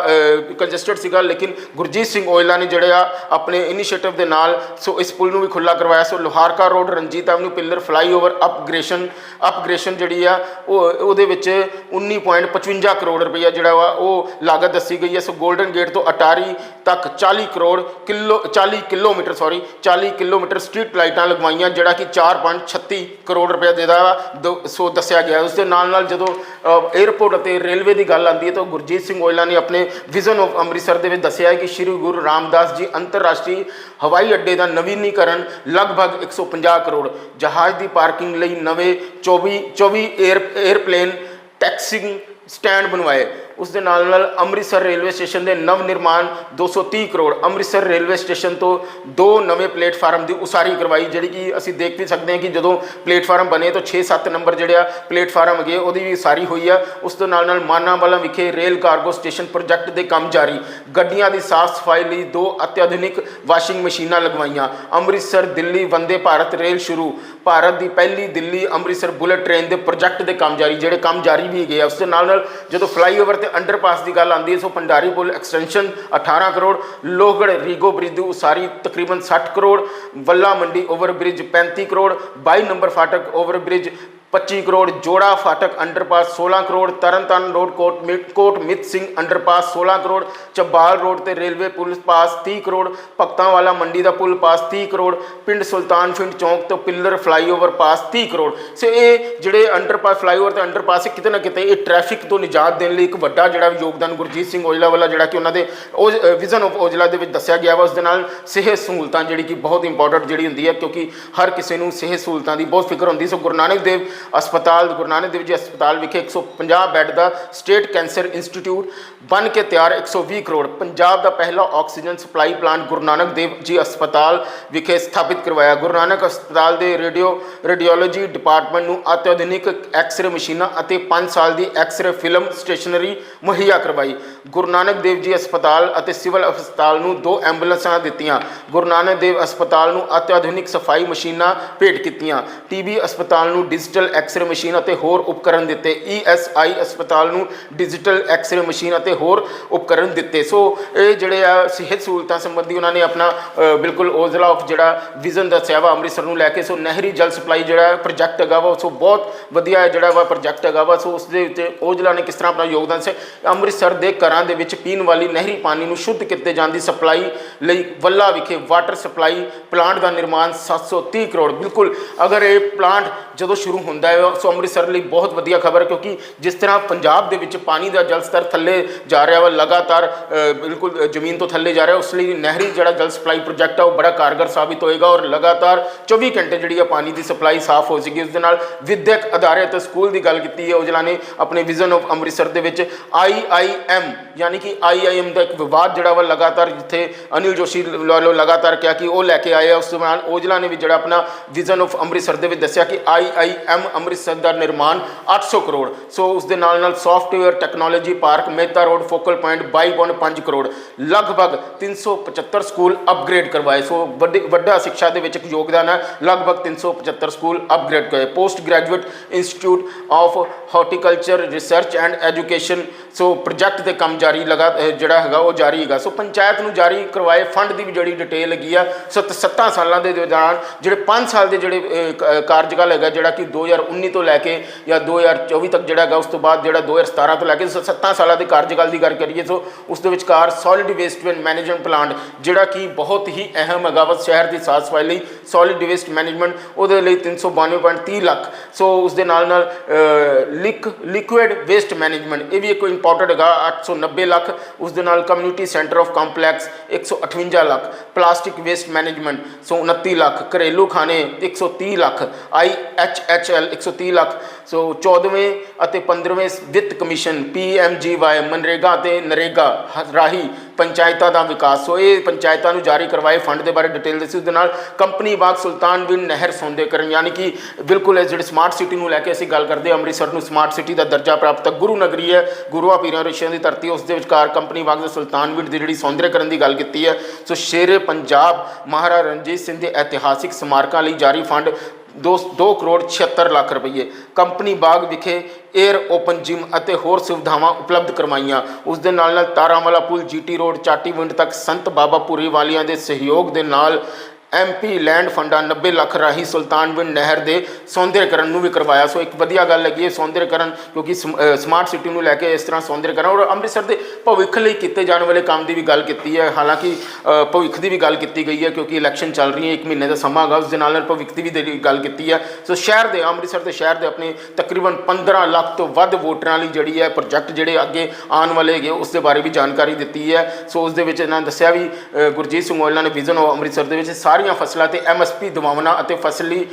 ਕੰਜਸਟਡ ਸੀਗਾ। ਲੇਕਿਨ ਗੁਰਜੀਤ ਸਿੰਘ ਓਇਲਾ ਨੇ ਜਿਹੜਾ ਆ, ਆਪਣੇ ਇਨੀਸ਼ੀਏਟਿਵ ਦੇ ਨਾਲ ਸੋ ਇਸ ਪੁਲ ਨੂੰ ਵੀ ਖੁੱਲਾ ਕਰਵਾਇਆ। So Loharka road, Ranjit avenue pillar flyover upgradation upgradation ਜਿਹੜੀ ਆ, ਉਹ, ਉਹਦੇ ਵਿੱਚ 19.55 ਕਰੋੜ ਰੁਪਈਆ ਜਿਹੜਾ ਵਾ, ਉਹ ਲਾਗਤ ਦੱਸੀ ਗਈ ਹੈ। ਸੋ 골ਡਨ ਗੇਟ ਤੋਂ ਅਟਾਰੀ ਤੱਕ 40 crore kilo 40 kilometre sorry 40 kilometre street ਲਾਈਟਾਂ ਲਗਵਾਈਆਂ, ਜਿਹੜਾ ਕਿ 4.36 ਕਰੋੜ ਰੁਪਏ ਦੇ ਦਾ ਸੋ ਦੱਸਿਆ ਗਿਆ ਉਸ ਦੇ ਨਾਲ ਨਾਲ ਜਦੋਂ 에어ਪੋਰਟ ਅਤੇ ਰੇਲਵੇ ਦੀ ਗੱਲ ਆਉਂਦੀ ਹੈ, ਤਾਂ ਗੁਰਜੀਤ ਸਿੰਘ ਓਇਲਾ ਨੇ ਆਪਣੇ ਵਿਜ਼ਨ ਆਫ ਅੰਮ੍ਰਿਤਸਰ ਦੇ ਵਿੱਚ ਦੱਸਿਆ ਹੈ ਕਿ ਸ਼੍ਰੀ ਗੁਰੂ ਰਾਮਦਾਸ ਜੀ ਅੰਤਰਰਾਸ਼ਟਰੀ ਹਵਾਈ ਅੱਡੇ ਦਾ ਨਵੀਨੀਕਰਨ ਲਗਭਗ 150 ਕਰੋੜ, ਜਹਾਜ਼ ਦੀ ਪਾਰਕਿੰਗ ਲਈ ਨਵੇਂ 24 24 에ਅਰ 에ਅਰਪਲੇਨ ਟੈਕਸਿੰਗ ਸਟੈਂਡ ਬਣਵਾਏ। ਉਸ ਦੇ ਨਾਲ ਨਾਲ ਅੰਮ੍ਰਿਤਸਰ ਰੇਲਵੇ ਸਟੇਸ਼ਨ ਦੇ ਨਵ ਨਿਰਮਾਣ 230 ਕਰੋੜ ਅੰਮ੍ਰਿਤਸਰ ਰੇਲਵੇ ਸਟੇਸ਼ਨ ਤੋਂ ਦੋ ਨਵੇਂ ਪਲੇਟਫਾਰਮ ਦੀ ਉਸਾਰੀ ਕਰਵਾਈ, ਜਿਹੜੀ ਕਿ ਅਸੀਂ ਦੇਖ ਵੀ ਸਕਦੇ ਹਾਂ ਕਿ ਜਦੋਂ ਪਲੇਟਫਾਰਮ ਬਣੇ ਤਾਂ 6-7 ਨੰਬਰ ਜਿਹੜੇ ਆ ਪਲੇਟਫਾਰਮ ਹੈਗੇ, ਉਹਦੀ ਵੀ ਉਸਾਰੀ ਹੋਈ ਆ। ਉਸ ਦੇ ਨਾਲ ਨਾਲ ਮਾਨਾਵਾਲਾ ਵਿਖੇ ਰੇਲ ਕਾਰਗੋ ਸਟੇਸ਼ਨ ਪ੍ਰੋਜੈਕਟ ਦੇ ਕੰਮ ਜਾਰੀ। ਗੱਡੀਆਂ ਦੀ ਸਾਫ਼ ਸਫ਼ਾਈ ਲਈ ਦੋ ਅਤਿਆਧੁਨਿਕ ਵਾਸ਼ਿੰਗ ਮਸ਼ੀਨਾਂ ਲਗਵਾਈਆਂ। ਅੰਮ੍ਰਿਤਸਰ, ਦਿੱਲੀ, ਵੰਦੇ ਭਾਰਤ ਰੇਲ ਸ਼ੁਰੂ। ਭਾਰਤ ਦੀ ਪਹਿਲੀ ਦਿੱਲੀ ਅੰਮ੍ਰਿਤਸਰ ਬੁਲਟ ਟ੍ਰੇਨ ਦੇ ਪ੍ਰੋਜੈਕਟ ਦੇ ਕੰਮ ਜਾਰੀ, ਜਿਹੜੇ ਕੰਮ ਜਾਰੀ ਵੀ ਗਏ ਆ। ਉਸ ਦੇ ਨਾਲ ਨਾਲ ਜਦੋਂ ਫਲਾਈਓਵਰ ਤੇ ਅੰਡਰਪਾਸ ਦੀ ਗੱਲ ਆਉਂਦੀ ਹੈ। ਸੋ ਪੰਡਾਰੀ ਪੁਲ extension 18 crore Lohgarh Rego bridge ਦੀ ਉਸਾਰੀ ਤਕਰੀਬਨ 60 crore, Valla Mandi over bridge 35 crore 22 number Phatak over bridge 25 crore Joda Phatak underpass 16 crore Tarn Taran road Kot ਮਿ- ਕੋਟ ਮਿਤ ਸਿੰਘ ਅੰਡਰਪਾਸ 16 ਕਰੋੜ ਚੱਬਾਲ ਰੋਡ ਤੇ ਰੇਲਵੇ ਪੁਲ ਪਾਸ 30 ਕਰੋੜ ਭਗਤਾਂ ਵਾਲਾ ਮੰਡੀ ਦਾ ਪੁਲ ਪਾਸ 30 ਕਰੋੜ ਪਿੰਡ ਸੁਲਤਾਨ ਫਿੰਡ ਚੌਂਕ ਤੋਂ pillar flyover pass 30 crore so ਇਹ ਜਿਹੜੇ ਅੰਡਰਪਾਸ ਫਲਾਈਓਵਰ ਤੇ ਅੰਡਰਪਾਸ ਇਹ ਕਿਤੇ ਨਾ ਕਿਤੇ ਇਹ ਟ੍ਰੈਫਿਕ ਤੋਂ ਨਿਜਾਤ ਦੇਣ ਲਈ ਇੱਕ ਵੱਡਾ ਜਿਹੜਾ ਯੋਗਦਾਨ ਗੁਰਜੀਤ ਸਿੰਘ ਔਜਲਾ ਵਾਲਾ ਜਿਹੜਾ ਕਿ ਉਹਨਾਂ ਦੇ ਵਿਜ਼ਨ ਆਫ ਔਜਲਾ ਦੇ ਵਿੱਚ ਦੱਸਿਆ ਗਿਆ ਵਾ ਉਸ ਦੇ ਨਾਲ ਸਿਹਤ ਸਹੂਲਤਾਂ ਜਿਹੜੀ ਕਿ ਬਹੁਤ ਇੰਪੋਰਟੈਂਟ ਜਿਹੜੀ ਹੁੰਦੀ ਹੈ ਕਿਉਂਕਿ ਹਰ ਕਿਸੇ ਨੂੰ ਸਿਹਤ ਸਹੂਲਤਾਂ ਦੀ ਬਹੁਤ ਫਿਕਰ ਹੁੰਦੀ ਸੋ ਗੁਰੂ ਨਾਨਕ ਦੇਵ ਹਸਪਤਾਲ, ਗੁਰੂ ਨਾਨਕ ਦੇਵ ਜੀ ਹਸਪਤਾਲ ਵਿਖੇ 150 ਬੈੱਡ ਦਾ ਸਟੇਟ ਕੈਂਸਰ ਇੰਸਟੀਚਿਊਟ ਬਣ ਕੇ ਤਿਆਰ 120 ਕਰੋੜ। ਪੰਜਾਬ ਦਾ ਪਹਿਲਾ oxygen supply plant Guru Nanak Dev ji ਹਸਪਤਾਲ ਵਿਖੇ ਸਥਾਪਿਤ ਕਰਵਾਇਆ। ਗੁਰੂ ਨਾਨਕ ਹਸਪਤਾਲ ਦੇ ਰੇਡੀਓ, ਰੇਡੀਓਲੋਜੀ ਡਿਪਾਰਟਮੈਂਟ ਨੂੰ ਅਤਿਆਧੁਨਿਕ ਐਕਸ-ਰੇ ਮਸ਼ੀਨਾਂ ਅਤੇ 5 ਸਾਲ ਦੀ ਐਕਸ-ਰੇ ਫਿਲਮ ਸਟੇਸ਼ਨਰੀ ਮੁਹੱਈਆ ਕਰਵਾਈ। ਗੁਰੂ ਨਾਨਕ ਦੇਵ ਜੀ ਹਸਪਤਾਲ ਅਤੇ ਸਿਵਲ ਹਸਪਤਾਲ ਨੂੰ ਦੋ ਐਂਬੂਲੈਂਸਾਂ ਦਿੱਤੀਆਂ। ਗੁਰੂ ਨਾਨਕ ਦੇਵ ਹਸਪਤਾਲ ਨੂੰ ਅਤਿਆਧੁਨਿਕ ਸਫ਼ਾਈ ਮਸ਼ੀਨਾਂ ਭੇਟ ਕੀਤੀਆਂ। ਟੀਬੀ ਹਸਪਤਾਲ ਨੂੰ ਡਿਜੀਟਲ ਐਕਸ-ਰੇ ਮਸ਼ੀਨ ਅਤੇ ਹੋਰ ਉਪਕਰਨ ਦਿੱਤੇ। ਈਐਸਆਈ ਹਸਪਤਾਲ ਨੂੰ ਡਿਜੀਟਲ ਐਕਸ-ਰੇ ਮਸ਼ੀਨ ਅਤੇ ਹੋਰ ਉਪਕਰਨ ਦਿੱਤੇ। ਸੋ ਇਹ ਜਿਹੜੇ ਆ ਸਿਹਤ ਸਹੂਲਤਾਂ ਸੰਬੰਧੀ ਉਹਨਾਂ ਨੇ ਆਪਣਾ ਅ, ਬਿਲਕੁਲ ਔਜਲਾ ਆਫ ਜਿਹੜਾ ਵਿਜ਼ਨ ਦੱਸਿਆ ਵਾ ਅੰਮ੍ਰਿਤਸਰ ਨੂੰ ਲੈ ਕੇ। ਸੋ ਨਹਿਰੀ ਜਲ ਸਪਲਾਈ ਜਿਹੜਾ ਪ੍ਰੋਜੈਕਟ ਹੈਗਾ ਵਾ ਸੋ ਬਹੁਤ ਵਧੀਆ ਜਿਹੜਾ ਵਾ ਪ੍ਰੋਜੈਕਟ ਹੈਗਾ ਵਾ। ਸੋ ਉਸ ਦੇ ਉੱਤੇ ਔਜਲਾ ਨੇ ਕਿਸ ਤਰ੍ਹਾਂ ਆਪਣਾ ਯੋਗਦਾਨ ਸੇ ਅੰਮ੍ਰਿਤਸਰ ਦੇ ਘਰਾਂ ਦੇ ਵਿੱਚ ਪੀਣ ਵਾਲੀ ਨਹਿਰੀ ਪਾਣੀ ਨੂੰ ਸ਼ੁੱਧ ਕੀਤੇ ਜਾਣ ਦੀ ਸਪਲਾਈ ਲਈ ਵੱਲਾ ਵਿਖੇ ਵਾਟਰ ਸਪਲਾਈ ਪਲਾਂਟ ਦਾ ਨਿਰਮਾਣ 730 ਕਰੋੜ। ਬਿਲਕੁਲ ਅਗਰ ਇਹ ਪਲਾਂਟ ਜਦੋਂ ਸ਼ੁਰੂ ਹੁੰਦਾ ਹੈ। ਸੋ ਅੰਮ੍ਰਿਤਸਰ ਲਈ ਬਹੁਤ ਵਧੀਆ ਖਬਰ ਕਿਉਂਕਿ ਜਿਸ ਤਰ੍ਹਾਂ ਪੰਜਾਬ ਦੇ ਵਿੱਚ ਪਾਣੀ ਦਾ ਜਲ ਸਤਰ ਥੱਲੇ ਜਾ ਰਿਹਾ ਵਾ, ਲਗਾਤਾਰ ਬਿਲਕੁਲ ਜ਼ਮੀਨ ਤੋਂ ਥੱਲੇ ਜਾ ਰਿਹਾ, ਉਸ ਲਈ ਨਹਿਰੀ ਜਿਹੜਾ ਜਲ ਸਪਲਾਈ ਪ੍ਰੋਜੈਕਟ ਆ, ਉਹ ਬੜਾ ਕਾਰਗਰ ਸਾਬਿਤ ਹੋਏਗਾ ਔਰ ਲਗਾਤਾਰ 24 ਘੰਟੇ ਜਿਹੜੀ ਆ ਪਾਣੀ ਦੀ ਸਪਲਾਈ ਸਾਫ਼ ਹੋ ਜਾਏਗੀ ਉਸ ਦੇ ਨਾਲ ਵਿਦਿਅਕ ਅਦਾਰੇ ਅਤੇ ਸਕੂਲ ਦੀ ਗੱਲ ਕੀਤੀ ਹੈ। ਔਜਲਾ ਨੇ ਆਪਣੇ ਵਿਜ਼ਨ ਆਫ ਅੰਮ੍ਰਿਤਸਰ ਦੇ ਵਿੱਚ ਆਈਆਈਐਮ ਯਾਨੀ ਕਿ ਆਈਆਈਐਮ ਦਾ ਇੱਕ ਵਿਵਾਦ ਜਿਹੜਾ ਵਾ ਲਗਾਤਾਰ ਜਿੱਥੇ ਅਨਿਲ ਜੋਸ਼ੀ ਵੱਲੋਂ ਲਗਾਤਾਰ ਕਿਹਾ ਕਿ ਉਹ ਲੈ ਕੇ ਆਏ ਆ। ਉਸ ਦੌਰਾਨ ਔਜਲਾ ਨੇ ਵੀ ਜਿਹੜਾ ਆਪਣਾ ਵਿਜ਼ਨ ਆਫ ਅੰਮ੍ਰਿਤਸਰ ਦੇ ਵਿੱਚ ਦੱਸਿਆ ਕਿ ਆਈਆਈਐਮ ਅੰਮ੍ਰਿਤਸਰ ਦਾ ਨਿਰਮਾਣ 800 ਕਰੋੜ। ਸੋ ਉਸ ਦੇ ਨਾਲ ਨਾਲ software technology park Mehta road focal point 22.5 crore. ਲਗਭਗ 375 ਸਕੂਲ ਅਪਗ੍ਰੇਡ ਕਰਵਾਏ। ਸੋ ਵੱਡਾ ਸਿੱਖਿਆ ਦੇ ਵਿੱਚ ਇੱਕ ਯੋਗਦਾਨ ਹੈ। ਲਗਭਗ 375 ਸਕੂਲ ਅਪਗ੍ਰੇਡ ਕਰਵਾਏ post graduate institute of horticulture research and education so project ਦੇ ਕੰਮ ਜਾਰੀ ਲਗਾ ਜਿਹੜਾ ਹੈਗਾ ਉਹ ਜਾਰੀ ਹੈਗਾ। ਸੋ ਪੰਚਾਇਤ ਨੂੰ ਜਾਰੀ ਕਰਵਾਏ। ਫੰਡ ਦੀ ਵੀ ਜਿਹੜੀ ਡਿਟੇਲ ਹੈਗੀ ਆ। ਸੱਤ, ਸੱਤਾਂ ਸਾਲਾਂ ਦੇ ਦੌਰਾਨ ਜਿਹੜੇ 5 ਸਾਲ ਦੇ ਜਿਹੜੇ ਕਾਰਜਕਾਲ ਹੈਗਾ, ਜਿਹੜਾ ਕਿ 2019 ਤੋਂ ਲੈ ਕੇ ਜਾਂ 2024 ਤੱਕ ਜਿਹੜਾ ਹੈਗਾ, ਉਸ ਤੋਂ ਬਾਅਦ ਜਿਹੜਾ 2017 ਤੋਂ ਲੈ ਕੇ ਸ- ਸੱਤਾਂ ਸਾਲਾਂ ਦੇ ਕਾਰਜਕਾਲ ਦੀ ਗੱਲ ਕਰੀਏ ਸੋ ਉਸ ਦੇ ਵਿਚਕਾਰ ਸੋਲਿਡ ਵੇਸਟ ਮੈਨੇਜਮੈਂਟ ਪਲਾਂਟ ਜਿਹੜਾ ਕਿ ਬਹੁਤ ਹੀ ਅਹਿਮ ਹੈਗਾ ਵਾ ਸ਼ਹਿਰ ਦੀ ਸਾਫ਼ ਸਫ਼ਾਈ ਲਈ ਸੋਲਿਡ ਵੇਸਟ ਮੈਨੇਜਮੈਂਟ ਉਹਦੇ ਲਈ 392.30 ਲੱਖ। ਸੋ ਉਸ ਦੇ ਨਾਲ ਨਾਲ ਲਿਕ ਲਿਕੁਇਡ ਵੇਸਟ ਮੈਨੇਜਮੈਂਟ ਇਹ ਵੀ ਇੱਕ ਇੰਪੋਰਟੈਂਟ ਹੈਗਾ 890 ਲੱਖ। ਉਸ ਦੇ ਨਾਲ community centre of complex 158 lakh. Plastic waste management so 29 lakh. ਘਰੇਲੂ ਖਾਨੇ 130 lakh. I H H L 130 lakh, so 14ਵੇਂ ਅਤੇ 15ਵੇਂ ਵਿੱਤ commission P M G Y MNREGA ਅਤੇ ਨਰੇਗਾ ਹ- ਰਾਹੀਂ ਪੰਚਾਇਤਾਂ ਦਾ ਵਿਕਾਸ। ਸੋ ਇਹ ਪੰਚਾਇਤਾਂ ਨੂੰ ਜਾਰੀ ਕਰਵਾਏ ਫੰਡ ਦੇ ਬਾਰੇ ਡਿਟੇਲ ਦੱਸੀ। ਉਹਦੇ ਨਾਲ ਕੰਪਨੀ ਬਾਗ ਸੁਲਤਾਨ ਬਿਨ ਨਹਿਰ ਸੌਂਦੇਕਰਨ ਯਾਨੀ ਕਿ ਬਿਲਕੁਲ ਇਹ ਜਿਹੜੇ ਸਮਾਰਟ ਸਿਟੀ ਨੂੰ ਲੈ ਕੇ ਅਸੀਂ ਗੱਲ ਕਰਦੇ ਹਾਂ, ਅੰਮ੍ਰਿਤਸਰ ਨੂੰ ਸਮਾਰਟ ਸਿਟੀ ਦਾ ਦਰਜਾ ਪ੍ਰਾਪਤ ਗੁਰੂ ਨਗਰੀ ਹੈ ਗੁਰੂਆਂ ਪੀਰਾਂ ਰਿਸ਼ੀਆਂ ਦੀ ਧਰਤੀ ਉਸ ਦੇ ਵਿਚਕਾਰ ਕੰਪਨੀ ਬਾਗ ਦੇ ਸੁਲਤਾਨ ਬਿਨ ਦੀ ਜਿਹੜੀ ਸੌਂਦਰਯਕਰਨ ਦੀ ਗੱਲ ਕੀਤੀ ਹੈ, ਸੋ ਸ਼ੇਰੇ ਪੰਜਾਬ ਮਹਾਰਾਜਾ ਰਣਜੀਤ ਸਿੰਘ ਦੇ ਇਤਿਹਾਸਿਕ ਸਮਾਰਕਾਂ ਲਈ ਜਾਰੀ ਫੰਡ 2 ਕਰੋੜ 76 ਲੱਖ ਰੁਪਏ ਕੰਪਨੀ ਬਾਗ ਵਿਖੇ 에ਅਰ ਓਪਨ ਜਿਮ ਅਤੇ ਹੋਰ ਸੁਵਿਧਾਵਾਂ ਉਪਲਬਧ ਕਰਵਾਈਆਂ। ਉਸ ਦੇ ਨਾਲ ਨਾਲ ਤਾਰਾਂਵਾਲਾ ਪੁਲ, ਜੀਟੀ ਰੋਡ ਚਾਟੀਵਿੰਡ ਤੱਕ ਸੰਤ ਬਾਬਾ ਪੁਰੀ ਵਾਲੀਆਂ ਦੇ ਸਹਿਯੋਗ ਦੇ ਨਾਲ ਐਮਪੀ ਲੈਂਡ ਫੰਡਾਂ 90 ਲੱਖ ਰਾਹੀਂ ਸੁਲਤਾਨਵਿੰਡ ਨਹਿਰ ਦੇ ਸੌਂਦਰਯਕਰਨ ਨੂੰ ਵੀ ਕਰਵਾਇਆ। ਸੋ ਇੱਕ ਵਧੀਆ ਗੱਲ ਹੈਗੀ ਹੈ, ਸੌਂਦਰਯਕਰਨ, ਕਿਉਂਕਿ ਸਮ- ਸਮਾਰਟ ਸਿਟੀ ਨੂੰ ਲੈ ਕੇ ਇਸ ਤਰ੍ਹਾਂ ਸੌਂਦਰਯਕਰਨ ਔਰ ਅੰਮ੍ਰਿਤਸਰ ਦੇ ਭਵਿੱਖ ਲਈ ਕੀਤੇ ਜਾਣ ਵਾਲੇ ਕੰਮ ਦੀ ਵੀ ਗੱਲ ਕੀਤੀ ਹੈ। ਹਾਲਾਂਕਿ ਭਵਿੱਖ ਦੀ ਵੀ ਗੱਲ ਕੀਤੀ ਗਈ ਹੈ, ਕਿਉਂਕਿ ਇਲੈਕਸ਼ਨ ਚੱਲ ਰਹੀ ਹੈ, ਇੱਕ ਮਹੀਨੇ ਦਾ ਸਮਾਂ ਹੈਗਾ, ਉਸ ਦੇ ਨਾਲ ਨਾਲ ਭਵਿੱਖ ਦੀ ਵੀ ਦੇ- ਗੱਲ ਕੀਤੀ ਹੈ। ਸੋ ਸ਼ਹਿਰ ਦੇ, ਅੰਮ੍ਰਿਤਸਰ ਦੇ ਸ਼ਹਿਰ ਦੇ ਆਪਣੇ ਤਕਰੀਬਨ 15 ਲੱਖ ਤੋਂ ਵੱਧ ਵੋਟਰਾਂ ਲਈ ਜਿਹੜੀ ਹੈ ਪ੍ਰੋਜੈਕਟ ਜਿਹੜੇ ਅੱਗੇ ਆਉਣ ਵਾਲੇ ਹੈਗੇ, ਉਸ ਦੇ ਬਾਰੇ ਵੀ ਜਾਣਕਾਰੀ ਦਿੱਤੀ ਹੈ। ਸੋ ਉਸ ਦੇ ਵਿੱਚ ਇਹਨਾਂ ਨੇ ਦੱਸਿਆ ਵੀ ਗੁਰਜੀਤ ਸਿੰਘ ਔਜਲਾ ਨੇ ਵਿਜ਼ਨ ਆਫ ਅੰਮ੍ਰਿਤਸਰ ਦੇ ਵਿੱਚ ਸਾਰੇ ਸਾਰੀਆਂ ਫਸਲਾਂ ਤੇ ਐਮਐਸਪੀ ਦਿਵਾਉਣਾ ਅਤੇ ਫਸਲੀ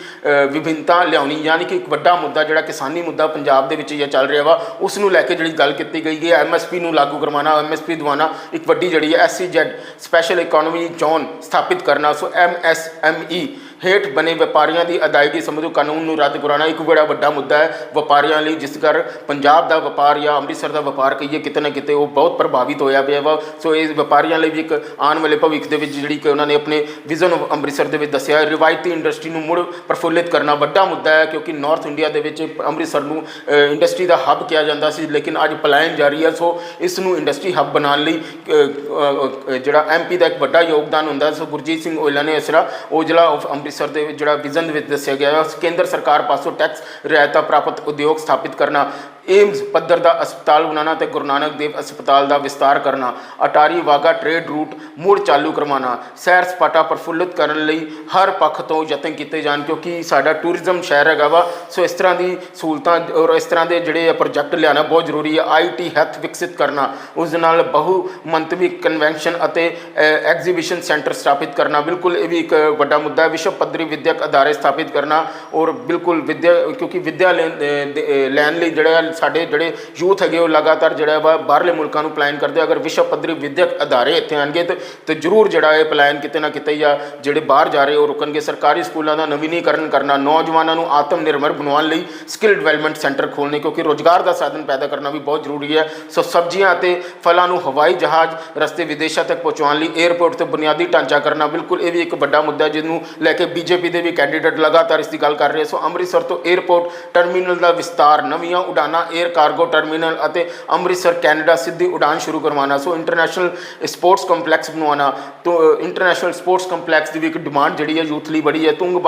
ਵਿਭਿੰਨਤਾ ਲਿਆਉਣੀ, ਯਾਨੀ ਕਿ ਇੱਕ ਵੱਡਾ ਮੁੱਦਾ ਜਿਹੜਾ ਕਿਸਾਨੀ ਮੁੱਦਾ ਪੰਜਾਬ ਦੇ ਵਿੱਚ ਇਹ ਚੱਲ ਰਿਹਾ ਵਾ ਉਸ ਨੂੰ ਲੈ ਕੇ ਜਿਹੜੀ ਗੱਲ ਕੀਤੀ ਗਈ ਹੈ ਐਮਐਸਪੀ ਨੂੰ ਲਾਗੂ ਕਰਵਾਉਣਾ ਐਮਐਸਪੀ ਦਿਵਾਉਣਾ ਇੱਕ ਵੱਡੀ ਜਿਹੜੀ ਹੈ ਐਸਸੀਜ਼ੈਡ ਸਪੈਸ਼ਲ ਇਕਨੋਮੀ ਜ਼ੋਨ ਸਥਾਪਿਤ ਕਰਨਾ, ਸੋ ਐਮਐਸਐਮਈ ਹੇਠ ਬਣੇ ਵਪਾਰੀਆਂ ਦੀ ਅਦਾਇਗੀ ਸੰਬੰਧੀ ਕਾਨੂੰਨ ਨੂੰ ਰੱਦ ਕਰਾਉਣਾ ਇੱਕ ਬੜਾ ਵੱਡਾ ਮੁੱਦਾ ਹੈ। ਵਪਾਰੀਆਂ ਲਈ ਜਿਸ ਕਰ ਪੰਜਾਬ ਦਾ ਵਪਾਰ ਜਾਂ ਅੰਮ੍ਰਿਤਸਰ ਦਾ ਵਪਾਰ ਕਹੀਏ ਕਿਤੇ ਨਾ ਕਿਤੇ ਉਹ ਬਹੁਤ ਪ੍ਰਭਾਵਿਤ ਹੋਇਆ ਪਿਆ ਵਾ। ਸੋ ਇਹ ਵਪਾਰੀਆਂ ਲਈ ਵੀ ਇੱਕ ਆਉਣ ਵਾਲੇ ਭਵਿੱਖ ਦੇ ਵਿੱਚ ਜਿਹੜੀ ਕਿ ਉਹਨਾਂ ਨੇ ਆਪਣੇ ਵਿਜ਼ਨ ਆਫ ਅੰਮ੍ਰਿਤਸਰ ਦੇ ਵਿੱਚ ਦੱਸਿਆ ਰਿਵਾਇਤੀ ਇੰਡਸਟਰੀ ਨੂੰ ਮੁੜ ਪ੍ਰਫੁੱਲਿਤ ਕਰਨਾ ਵੱਡਾ ਮੁੱਦਾ ਹੈ ਕਿਉਂਕਿ ਨਾਰਥ ਇੰਡੀਆ ਦੇ ਵਿੱਚ ਅੰਮ੍ਰਿਤਸਰ ਨੂੰ ਇੰਡਸਟਰੀ ਦਾ ਹੱਬ ਕਿਹਾ ਜਾਂਦਾ ਸੀ ਲੇਕਿਨ ਅੱਜ ਪਲਾਇਨ ਜਾਰੀ ਹੈ। ਸੋ ਇਸ ਨੂੰ ਇੰਡਸਟਰੀ ਹੱਬ ਬਣਾਉਣ ਲਈ ਅ, ਅ, ਅ, ਜਿਹੜਾ ਐਮਪੀ ਦਾ ਇੱਕ ਵੱਡਾ ਯੋਗਦਾਨ ਹੁੰਦਾ ਸੋ ਗੁਰਜੀਤ ਸਿੰਘ ਔਜਲਾ ਨੇ ਇਸ ਤਰ੍ਹਾਂ ਔਜਲਾ ਆਫ ਅੰਮ੍ਰਿਤਸਰ ਦੇ ਜਿਹੜਾ ਵਿਜ਼ਨ ਵਿੱਚ ਦੱਸਿਆ ਗਿਆ ਹੈ ਕੇਂਦਰ ਸਰਕਾਰ ਪਾਸੋਂ ਟੈਕਸ ਰਿਆਇਤਾਂ ਪ੍ਰਾਪਤ ਉਦਯੋਗ ਸਥਾਪਿਤ ਕਰਨਾ ਏਮਜ਼ ਪੱਧਰ ਦਾ ਹਸਪਤਾਲ ਬਣਾਉਣਾ ਤੇ ਗੁਰੂ ਨਾਨਕ ਦੇਵ ਹਸਪਤਾਲ ਦਾ ਵਿਸਤਾਰ ਕਰਨਾ, ਅਟਾਰੀ ਵਾਗਾ ਟ੍ਰੇਡ ਰੂਟ ਮੁੜ ਚਾਲੂ ਕਰਵਾਉਣਾ, ਸੈਰ ਸਪਾਟਾ ਪ੍ਰਫੁੱਲਿਤ ਕਰਨ ਲਈ ਹਰ ਪੱਖ ਤੋਂ ਯਤਨ ਕੀਤੇ ਜਾਣ ਕਿਉਂਕਿ ਸਾਡਾ ਟੂਰਿਜ਼ਮ ਸ਼ਹਿਰ ਹੈਗਾ ਵਾ, ਸੋ ਇਸ ਤਰ੍ਹਾਂ ਦੀ ਸਹੂਲਤਾਂ ਔਰ ਇਸ ਤਰ੍ਹਾਂ ਦੇ ਜਿਹੜੇ ਪ੍ਰੋਜੈਕਟ ਲਿਆਉਣਾ ਬਹੁਤ ਜ਼ਰੂਰੀ ਹੈ ਆਈਟੀ ਹੈਲਥ ਵਿਕਸਿਤ ਕਰਨਾ, ਉਸ ਦੇ ਨਾਲ ਬਹੁ ਮੰਤਵੀ ਕਨਵੈਨਸ਼ਨ ਅਤੇ ਐਗਜ਼ੀਬਿਸ਼ਨ ਸੈਂਟਰ ਸਥਾਪਿਤ ਕਰਨਾ, ਬਿਲਕੁਲ ਇਹ ਵੀ ਇੱਕ ਵੱਡਾ ਮੁੱਦਾ ਹੈ, ਵਿਸ਼ਵ ਪੱਧਰੀ ਵਿਦਿਅਕ ਅਦਾਰੇ ਸਥਾਪਿਤ ਕਰਨਾ ਔਰ ਬਿਲਕੁਲ ਵਿਦਿਆ, ਕਿਉਂਕਿ ਵਿਦਿਆ ਲੈਣ ਦੇ- ਲੈਣ ਲਈ ਜਿਹੜਾ ਸਾਡੇ ਜਿਹੜੇ ਯੂਥ ਹੈਗੇ ਉਹ ਲਗਾਤਾਰ ਜਿਹੜਾ ਵਾ ਬਾਹਰਲੇ ਮੁਲਕਾਂ ਨੂੰ ਪਲਾਨ ਕਰਦੇ ਅਗਰ ਵਿਸ਼ਵ ਪੱਧਰੀ ਵਿਦਿਅਕ ਅਦਾਰੇ ਇੱਥੇ ਆਣਗੇ ਤੇ ਜ਼ਰੂਰ ਜਿਹੜਾ ਇਹ ਪਲਾਨ ਕਿਤੇ ਨਾ ਕਿਤੇ ਜਾਂ ਜਿਹੜੇ ਬਾਹਰ ਜਾ ਰਹੇ ਉਹ ਰੁਕਣਗੇ। ਸਰਕਾਰੀ ਸਕੂਲਾਂ ਦਾ ਨਵੀਨੀਕਰਨ ਕਰਨਾ, ਨੌਜਵਾਨਾਂ ਨੂੰ ਆਤਮ ਨਿਰਭਰ ਬਣਾਉਣ ਲਈ ਸਕਿੱਲ ਡਿਵੈਲਪਮੈਂਟ ਸੈਂਟਰ ਖੋਲ੍ਹਣੇ, ਕਿਉਂਕਿ ਰੋਜ਼ਗਾਰ ਦਾ ਸਾਧਨ ਪੈਦਾ ਕਰਨਾ ਵੀ ਬਹੁਤ ਜ਼ਰੂਰੀ ਹੈ। ਸੋ ਸਬਜ਼ੀਆਂ ਅਤੇ ਫਲਾਂ ਨੂੰ ਹਵਾਈ ਜਹਾਜ਼ ਰਸਤੇ ਵਿਦੇਸ਼ਾਂ ਤੱਕ ਪਹੁੰਚਾਉਣ ਲਈ 에ਅਰਪੋਰਟ ਤੇ ਬੁਨਿਆਦੀ ਢਾਂਚਾ ਕਰਨਾ ਬਿਲਕੁਲ ਇਹ ਵੀ ਇੱਕ ਵੱਡਾ ਮੁੱਦਾ ਜਿਹਨੂੰ ਲੈ ਕੇ ਬੀਜੇਪੀ ਦੇ ਵੀ ਕੈਂਡੀਡੇਟ ਲਗਾਤਾਰ ਇਸ ਦੀ ਗੱਲ ਕਰ ਰਹੇ ਸੋ ਅੰਮ੍ਰਿਤਸਰ ਤੋਂ 에ਅਰਪੋਰਟ ਟਰਮੀਨਲ ਦਾ ਵਿਸਤਾਰ, ਨਵੀਆਂ ਉਡਾਨਾਂ 에ਅਰ ਕਾਰਗੋ ਟਰਮੀਨਲ ਅਤੇ ਅੰਮ੍ਰਿਤਸਰ, ਕੈਨੇਡਾ ਸਿੱਧੀ ਉਡਾਨ ਸ਼ੁਰੂ ਕਰਵਾਉਣਾ। ਸੋ ਇੰਟਰਨੈਸ਼ਨਲ ਸਪੋਰਟਸ ਕੰਪਲੈਕਸ ਬਣਵਾਉਣਾ। ਤੋਂ ਇੰਟਰਨੈਸ਼ਨਲ ਸਪੋਰਟਸ ਕੰਪਲੈਕਸ ਦੀ ਵੀ ਇੱਕ ਡਿਮਾਂਡ ਜਿਹੜੀ ਹੈ ਯੂਥ ਲਈ ਬੜੀ ਹੈ। ਤੁੰਗ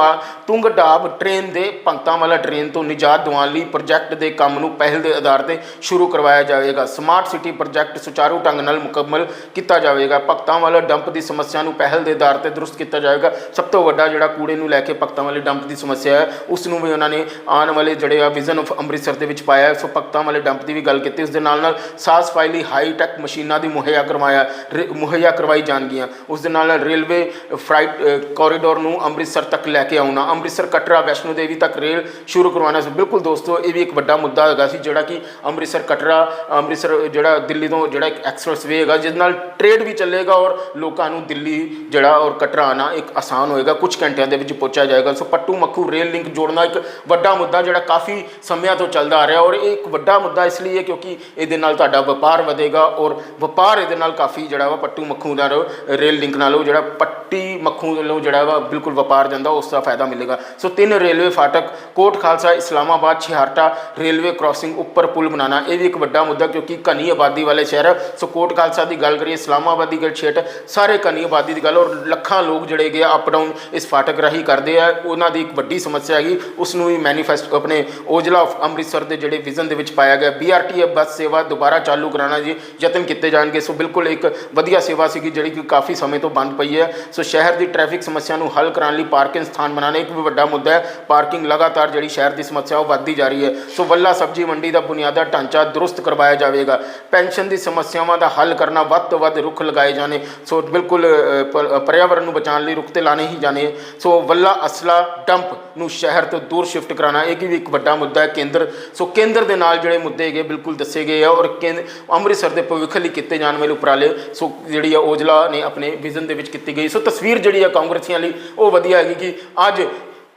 ਤੁੰਗ ਡਾਬ ਟ੍ਰੇਨ ਦੇ ਪੰਕਤਾਂ ਵਾਲਾ ਟ੍ਰੇਨ ਤੋਂ ਨਿਜਾਤ ਦਿਵਾਉਣ ਲਈ ਪ੍ਰੋਜੈਕਟ ਦੇ ਕੰਮ ਨੂੰ ਪਹਿਲ ਦੇ ਆਧਾਰ ਤੇ ਸ਼ੁਰੂ ਕਰਵਾਇਆ ਜਾਵੇਗਾ। ਸਮਾਰਟ ਸਿਟੀ ਪ੍ਰੋਜੈਕਟ ਸੁਚਾਰੂ ਢੰਗ ਨਾਲ ਮੁਕੰਮਲ ਕੀਤਾ ਜਾਵੇਗਾ। ਭਗਤਾਂ ਵਾਲਾ ਡੰਪ ਦੀ ਸਮੱਸਿਆ ਨੂੰ ਪਹਿਲ ਦੇ ਆਧਾਰ ਤੇ ਦਰੁਸਤ ਕੀਤਾ ਜਾਵੇਗਾ। ਸਭ ਤੋਂ ਵੱਡਾ ਜਿਹੜਾ ਕੂੜੇ ਨੂੰ ਲੈ ਕੇ ਭਗਤਾਂ ਵਾਲੇ ਡੰਪ ਦੀ ਸਮੱਸਿਆ ਹੈ ਉਸ ਨੂੰ ਵੀ ਉਹਨਾਂ ਨੇ ਆਉਣ ਵਾਲੇ ਜਿਹੜੇ ਆ ਵਿਜ਼ਨ ਆਫ ਅੰਮ੍ਰਿਤਸਰ ਦੇ ਵਿੱਚ ਪਾਇਆ ਸੋ ਭਗਤਾਂ ਵਾਲੇ ਡੰਪ ਦੀ ਵੀ ਗੱਲ ਕੀਤੀ ਉਸ ਦੇ ਨਾਲ ਨਾਲ ਸਾਫ਼ ਸਫ਼ਾਈ ਲਈ ਹਾਈ ਟੈਕ ਮਸ਼ੀਨਾਂ ਦੀ ਮੁਹੱਈਆ ਕਰਵਾਇਆ ਮੁਹੱਈਆ ਕਰਵਾਈ ਜਾਣਗੀਆਂ। ਉਸ ਦੇ ਨਾਲ ਨਾਲ ਰੇਲਵੇ ਫਰਾਈਟ ਕੋਰੀਡੋਰ ਨੂੰ ਅੰਮ੍ਰਿਤਸਰ ਤੱਕ ਲੈ ਕੇ ਆਉਣਾ, ਅੰਮ੍ਰਿਤਸਰ ਕਟਰਾ ਵੈਸ਼ਨੋ ਦੇਵੀ ਤੱਕ ਰੇਲ ਸ਼ੁਰੂ ਕਰਵਾਉਣਾ। ਸੀ ਬਿਲਕੁਲ ਦੋਸਤੋ, ਇਹ ਵੀ ਇੱਕ ਵੱਡਾ ਮੁੱਦਾ ਹੈਗਾ ਸੀ, ਜਿਹੜਾ ਕਿ ਅੰਮ੍ਰਿਤਸਰ ਕਟਰਾ, ਅੰਮ੍ਰਿਤਸਰ ਜਿਹੜਾ ਦਿੱਲੀ ਤੋਂ ਜਿਹੜਾ ਇੱਕ ਐਕਸਪ੍ਰੈਸ ਵੇ ਹੈਗਾ ਜਿਸ ਨਾਲ ਟ੍ਰੇਡ ਵੀ ਚੱਲੇਗਾ ਔਰ ਲੋਕਾਂ ਨੂੰ ਦਿੱਲੀ ਜਿਹੜਾ ਔਰ ਕਟਰਾ ਆਣਾ ਇੱਕ ਆਸਾਨ ਹੋਏਗਾ ਕੁਝ ਘੰਟਿਆਂ ਦੇ ਵਿੱਚ ਪਹੁੰਚਿਆ ਜਾਏਗਾ। So Patti Makhu rail link ਜੋੜਨਾ ਇੱਕ ਵੱਡਾ ਮੁੱਦਾ, ਜਿਹੜਾ ਕਾਫੀ ਸਮਿਆਂ ਤੋਂ ਚੱਲਦਾ ਆ ਰਿਹਾ ਔਰ ਇਹ ਇੱਕ ਵੱਡਾ ਮੁੱਦਾ ਇਸ ਲਈ ਹੈ ਕਿਉਂਕਿ ਇਹਦੇ ਨਾਲ ਤੁਹਾਡਾ ਵਪਾਰ ਵਧੇਗਾ ਔਰ ਵਪਾਰ ਇਹਦੇ ਨਾਲ ਕਾਫੀ ਜਿਹੜਾ ਵਾ ਪੱਟੂ ਮੱਖੂ ਦਾ ਰੇਲ ਲਿੰਕ ਨਾਲ ਉਹ ਜਿਹੜਾ ਪੱਟੀ ਮੱਖੂ ਵੱਲੋਂ ਜਿਹੜਾ ਵਾ ਬਿਲਕੁਲ ਵਪਾਰ ਜਾਂਦਾ ਉਸ ਦਾ ਫਾਇਦਾ ਮਿਲੇਗਾ। ਸੋ ਤਿੰਨ ਰੇਲਵੇ ਫਾਟਕ, ਕੋਟ ਖਾਲਸਾ, ਇਸਲਾਮਾਬਾਦ, ਛਿਹਾਰਟਾ ਰੇਲਵੇ ਕ੍ਰਾਸਿੰਗ ਉੱਪਰ ਪੁਲ ਬਣਾਉਣਾ, ਇਹ ਵੀ ਇੱਕ ਵੱਡਾ ਮੁੱਦਾ ਕਿਉਂਕਿ ਘਣੀ ਆਬਾਦੀ ਵਾਲੇ ਸ਼ਹਿਰ ਹੈ ਸੋ ਕੋਟ ਖਾਲਸਾ ਦੀ ਗੱਲ ਕਰੀਏ, ਇਸਲਾਮਾਬਾਦ ਦੀ ਗੱਲ ਛੇਟ, ਸਾਰੇ ਘਣੀ ਆਬਾਦੀ ਦੀ ਗੱਲ ਔਰ ਲੱਖਾਂ ਲੋਕ ਜਿਹੜੇ ਹੈਗੇ ਅਪ ਡਾਊਨ ਇਸ ਫਾਟਕ ਰਾਹੀਂ ਕਰਦੇ ਆ। ਉਹਨਾਂ ਦੀ ਇੱਕ ਵੱਡੀ ਸਮੱਸਿਆ ਹੈਗੀ ਉਸ ਨੂੰ ਵੀ ਮੈਨੀਫੈਸਟੋ ਆਪਣੇ ਓਜਲਾ ਆਫ ਅੰਮ੍ਰਿਤਸਰ ਦੇ ਜਿਹੜੇ ਵਿਜ਼ਨ ਦੇ ਵਿੱਚ ਪਾਇਆ ਗਿਆ। ਬੀਆਰਟੀਐਫ ਬੱਸ ਸੇਵਾ ਦੁਬਾਰਾ ਚਾਲੂ ਕਰਾਉਣਾ ਜੀ ਯਤਨ ਕੀਤੇ ਜਾਣਗੇ। ਸੋ ਬਿਲਕੁਲ ਇੱਕ ਵਧੀਆ ਸੇਵਾ ਸੀਗੀ ਜਿਹੜੀ ਕਿ ਕਾਫੀ ਸਮੇਂ ਤੋਂ ਬੰਦ ਪਈ ਹੈ। ਸੋ ਸ਼ਹਿਰ ਦੀ ਟ੍ਰੈਫਿਕ ਸਮੱਸਿਆ ਨੂੰ ਹੱਲ ਕਰਾਉਣ ਲਈ ਪਾਰਕਿੰਗ ਸਥਾਨ ਬਣਾਉਣਾ ਇੱਕ ਵੀ ਵੱਡਾ ਮੁੱਦਾ ਹੈ। ਪਾਰਕਿੰਗ ਲਗਾਤਾਰ ਜਿਹੜੀ ਸ਼ਹਿਰ ਦੀ ਸਮੱਸਿਆ ਉਹ ਵੱਧਦੀ ਜਾ ਰਹੀ ਹੈ। ਸੋ ਵੱਲਾ ਸਬਜ਼ੀ ਮੰਡੀ ਦਾ ਬੁਨਿਆਦਾ ਢਾਂਚਾ ਦਰੁਸਤ ਕਰਵਾਇਆ ਜਾਵੇਗਾ। ਪੈਨਸ਼ਨ ਦੀ ਸਮੱਸਿਆਵਾਂ ਦਾ ਹੱਲ ਕਰਨਾ ਵੱਧ ਤੋਂ ਵੱਧ ਰੁੱਖ ਲਗਾਏ ਜਾਣੇ। ਸੋ ਬਿਲਕੁਲ ਅ, ਪਰਿਆਵਰਨ ਨੂੰ ਬਚਾਉਣ ਲਈ ਰੁੱਖ ਤੇ ਲਾਣੇ ਹੀ ਜਾਣੇ। ਸੋ ਵੱਲਾ ਅਸਲਾ ਡੰਪ ਨੂੰ ਸ਼ਹਿਰ ਤੋਂ ਦੂਰ ਸ਼ਿਫਟ ਕਰਾਉਣਾ, ਇਹ ਵੀ ਇੱਕ ਵੱਡਾ ਮੁੱਦਾ ਹੈ ਕੇਂਦਰ। ਸੋ ਕੇਂਦਰ ਦੇ ਨਾਲ ਜਿਹੜੇ ਮੁੱਦੇ ਹੈਗੇ, ਬਿਲਕੁਲ ਦੱਸੇ ਗਏ ਆ ਔਰ ਕੇਂਦ- ਅੰਮ੍ਰਿਤਸਰ ਦੇ ਭਵਿੱਖ ਲਈ ਕੀਤੇ ਜਾਣ ਵਾਲੇ ਉਪਰਾਲੇ, ਸੋ ਜਿਹੜੀ ਆ ਔਜਲਾ ਨੇ ਆਪਣੇ ਵਿਜ਼ਨ ਦੇ ਵਿੱਚ ਕੀਤੀ ਗਈ। ਸੋ ਤਸਵੀਰ ਜਿਹੜੀ ਆ ਕਾਂਗਰਸੀਆਂ ਲਈ, ਉਹ ਵਧੀਆ ਹੈਗੀ ਕਿ ਅੱਜ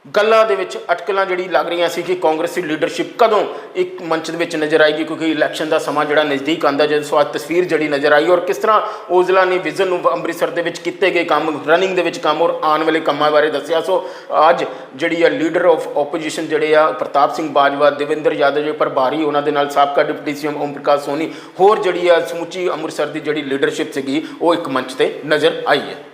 ਗੱਲਾਂ ਦੇ ਵਿੱਚ ਅਟਕਲਾਂ ਜਿਹੜੀ ਲੱਗ ਰਹੀਆਂ ਸੀ ਕਿ ਕਾਂਗਰਸੀ ਲੀਡਰਸ਼ਿਪ ਕਦੋਂ ਇੱਕ ਮੰਚ ਦੇ ਵਿੱਚ ਨਜ਼ਰ ਆਏਗੀ, ਕਿਉਂਕਿ ਇਲੈਕਸ਼ਨ ਦਾ ਸਮਾਂ ਜਿਹੜਾ ਨਜ਼ਦੀਕ ਆਂਦਾ ਜਦੋਂ ਸੋ ਤਸਵੀਰ ਜਿਹੜੀ ਨਜ਼ਰ ਆਈ, ਔਰ ਕਿਸ ਤਰ੍ਹਾਂ ਓਜਲਾ ਨੇ ਵਿਜ਼ਨ ਨੂੰ ਅੰਮ੍ਰਿਤਸਰ ਦੇ ਵਿੱਚ ਕੀਤੇ ਗਏ ਕੰਮ ਰਨਿੰਗ ਦੇ ਵਿੱਚ ਕੰਮ, ਔਰ ਆਉਣ ਵਾਲੇ ਕੰਮਾਂ ਬਾਰੇ ਦੱਸਿਆ। ਸੋ ਅੱਜ ਜਿਹੜੀ ਆ ਲੀਡਰ ਆਫ ਆਪੋਜੀਸ਼ਨ ਜਿਹੜੇ ਆ, ਪ੍ਰਤਾਪ ਸਿੰਘ ਬਾਜਵਾ, ਦੇਵਿੰਦਰ ਯਾਦਵ ਜੀ, ਪ੍ਰਭਾਰੀ, ਉਹਨਾਂ ਦੇ ਨਾਲ ਸਾਬਕਾ ਡਿਪਟੀ ਸੀਐਮ ਓਮ ਪ੍ਰਕਾਸ਼ ਸੋਨੀ, ਹੋਰ ਜਿਹੜੀ ਆ ਸਮੁੱਚੀ ਅੰਮ੍ਰਿਤਸਰ ਦੀ ਜਿਹੜੀ ਲੀਡਰਸ਼ਿਪ ਸੀਗੀ, ਉਹ ਇੱਕ ਮੰਚ ਤੇ ਨਜ਼ਰ ਆਈ ਹੈ।